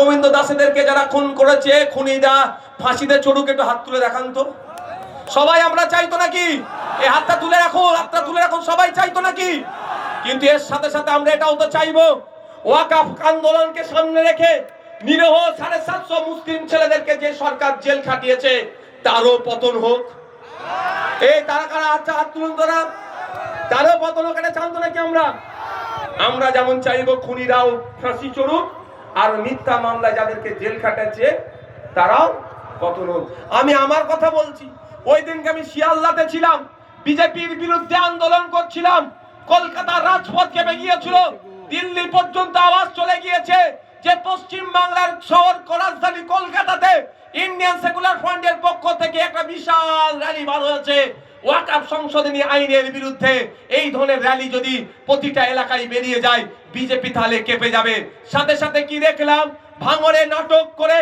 গোবিন্দ দাসেদেরকে যারা খুন করেছে, খুনিরা ফাঁসিতে চড়ুক, একটু হাত তুলে দেখান তো। সবাই আমরা চাইতো নাকি? এই হাতটা তুলে রাখুন হাতটা তুলে রাখুন সবাই চাইতো নাকি? কিন্তু এর সাথে সাথে আমরা এটাও তো চাইব, ওয়াকাফ আন্দোলনকে সামনে রেখে নিরহ সাড়ে সাতশো মুসলিম ছেলেদেরকে যে সরকার জেল খাটিয়েছে, তারও পতন হোক। এই তারা কারা? আচ্ছা হাত তুলুন তোরা তারও পতন হোক, এটা চাইতো নাকি আমরা? আমরা যেমন চাইব খুনিরাও ফাঁসি চড়ুক আর মিথ্যা মামলা যাদেরকে জেল খাটাচ্ছে, তারাও পতন হোক আমি আমার কথা বলছি, ওই দিনকে আমি শিয়ালদাতে ছিলাম, বিজেপির বিরুদ্ধে আন্দোলন করছিলাম কলকাতার রাজপথ কেঁপে গিয়েছিল, দিল্লি পর্যন্ত আওয়াজ চলে গিয়েছে যে পশ্চিম বাংলার শহর রাজধানী কলকাতাতে ইন্ডিয়ান সেকুলার ফ্রন্টের পক্ষ থেকে একটা বিশাল র্যালি বার হয়েছে। ওয়াকআপ সংশোধনী আইনের বিরুদ্ধে এই ধরনের র্যালি যদি প্রতিটা এলাকায় বেরিয়ে যায়, বিজেপি তাহলে কেঁপে যাবে। সাথে সাথে কি দেখলাম? ভাঙরে নাটক করে